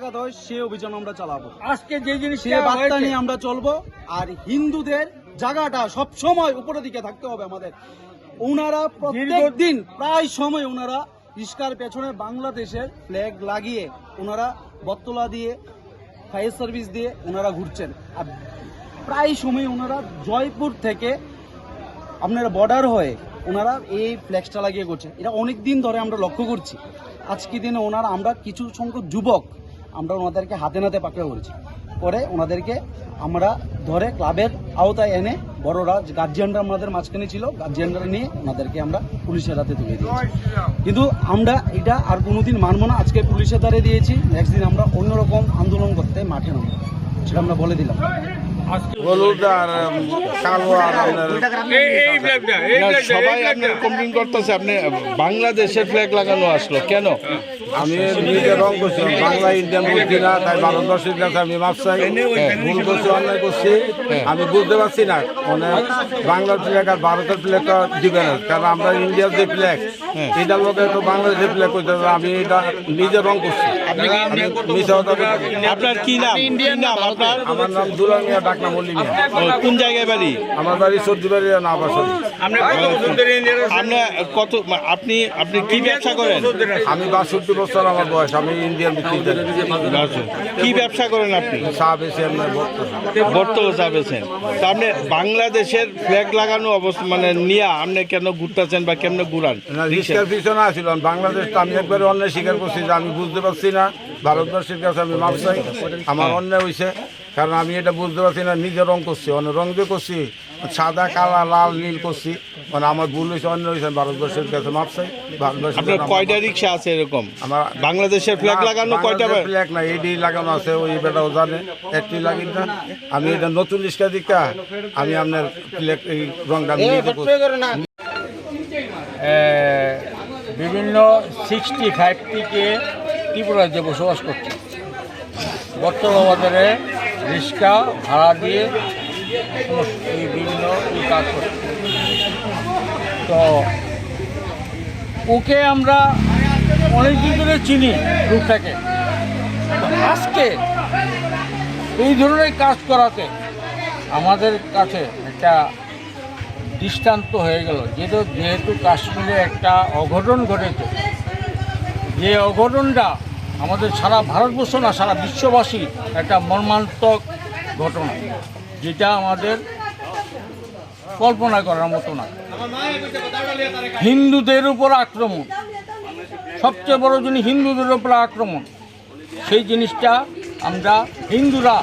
লাগাতে হয় সে অভিযান আমরা চালাবো। আজকে যে সে জিনিসটা বার্তা নিয়ে আমরা চলবো আর হিন্দুদের জায়গাটা সব সময় উপরের দিকে থাকতে হবে আমাদের। ওনারা প্রত্যেক দিন প্রায় সময় ওনারা রিস্কার পেছনে বাংলাদেশের ফ্ল্যাগ লাগিয়ে ওনারা বত্তলা দিয়ে ফায়ার সার্ভিস দিয়ে ওনারা ঘুরছেন। আর প্রায় সময় ওনারা জয়পুর থেকে আপনার বর্ডার হয়ে ওনারা এই ফ্ল্যাক্সটা লাগিয়ে করছে এটা অনেক দিন ধরে আমরা লক্ষ্য করছি। আজকে দিনে ওনারা আমরা কিছু সংখ্যক যুবক আমরা ওনাদেরকে হাতে নাতে পাকড়ে করেছি। পরে ওনাদেরকে আমরা ধরে ক্লাবের আওতায় এনে বড়রা গার্জিয়ানরা আমাদের মাঝখানে ছিল গার্জিয়ানরা নিয়ে ওনাদেরকে আমরা পুলিশের হাতে তুলে দিয়েছি। কিন্তু আমরা এটা আর কোনোদিন মানবো না। আজকে পুলিশের দ্বারে দিয়েছি নেক্সট দিন আমরা অন্যরকম আন্দোলন করতে মাঠে নামবো। সেটা আমরা বলে দিলাম। হলুদ আর কালো আর আপনার না, সবাই আপনার কমপ্লেন করতেছে আপনি বাংলাদেশের ফ্ল্যাগ লাগানো আসলো কেন? আমি নিজে রং করছি বাংলা ইন্ডিয়ান বুঝছি না তাই ভারতবর্ষের কাছে আমি মাপ চাই। ভুল করছি অন্যায় করছি আমি বুঝতে পারছি না। মানে বাংলার ফ্ল্যাগ আর ভারতের ফ্ল্যাগ তো ডিফারেন্স কারণ আমরা ইন্ডিয়ার যে ফ্ল্যাগ এটার লোকে তো বাংলাদেশের ফ্ল্যাগ করতে হবে। আমি এটা নিজে রং করছি। না। আপনার কি নাম? কি নাম আপনার? আমার নাম মিয়া? কোন জায়গায় বাড়ি? আমার বাড়ি সর্দি বাড়ি না আপনি কত আপনি আপনি আপনি কি ব্যবসা করেন? আমি বাষট্টি বছর আমার বয়স আমি ইন্ডিয়ান বিক্রি। কি ব্যবসা করেন আপনি? চা বর্তমান চাবেছেন তা আপনি বাংলাদেশের ফ্ল্যাগ লাগানো অবস্থা মানে নিয়ে আপনি কেন ঘুরতেছেন বা কেমন ঘুরান? রিক্সার পিছনে আসছিলাম বাংলাদেশ তো আমি একবারে অন্যায় স্বীকার করছি যে আমি বুঝতে পারছি না। ভারতবর্ষের কাছে আমি মাপ চাই। আমার অন্যায় হয়েছে কারণ আমি এটা বুঝতে পারছি না নিজে রং করছি অন্য রং দিয়ে করছি সাদা কালা লাল নীল করছি। মানে আমার ভুল হয়েছে অন্য হয়েছে ভারতবর্ষের কাছে মাপ চাই। ভারতবর্ষের কয়টা রিক্সা আছে এরকম? আমার বাংলাদেশের ফ্ল্যাগ লাগানো কয়টা ফ্ল্যাগ না এডি লাগানো আছে ওই বেটাও জানে একটি লাগি না আমি এটা নতুন রিক্সা দিকা আমি আপনার ফ্ল্যাগ এই রংটা আমি করছি। এ, বিভিন্ন সিক্সটি ফাইভ থেকে ত্রিপুরাজ্যে বসবাস করছে। বর্তমান বাজারে রিক্সা ভাড়া দিয়ে বিভিন্ন কাজ করছে। তো ওকে আমরা অনেক দিন ধরে চিনি রূপটাকে আজকে এই ধরনের কাজ করাতে আমাদের কাছে একটা দৃষ্টান্ত হয়ে গেল। যেহেতু যেহেতু কাশ্মীরে একটা অঘটন ঘটেছে, যে অঘটনটা আমাদের সারা ভারতবর্ষ না, সারা বিশ্ববাসী একটা মর্মান্তক ঘটনা, যেটা আমাদের কল্পনা করার মতো না। হিন্দুদের উপর আক্রমণ, সবচেয়ে বড় জিনিস হিন্দুদের উপর আক্রমণ, সেই জিনিসটা আমরা হিন্দুরা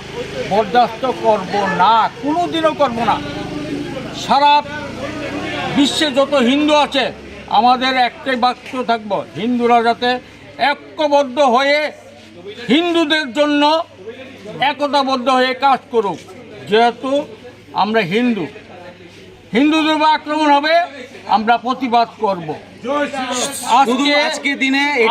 বরদাস্ত করব না কোনো দিনও করব না। সারা বিশ্বে যত হিন্দু আছে, আমাদের একটাই বাক্য থাকব, হিন্দুরা যাতে ঐক্যবদ্ধ হয়ে হিন্দুদের জন্য একতাবদ্ধ হয়ে কাজ করুক। যেহেতু আমরা হিন্দু। হিন্দুদের উপর আক্রমণ হবে আমরা প্রতিবাদ করব। আজকে দিনে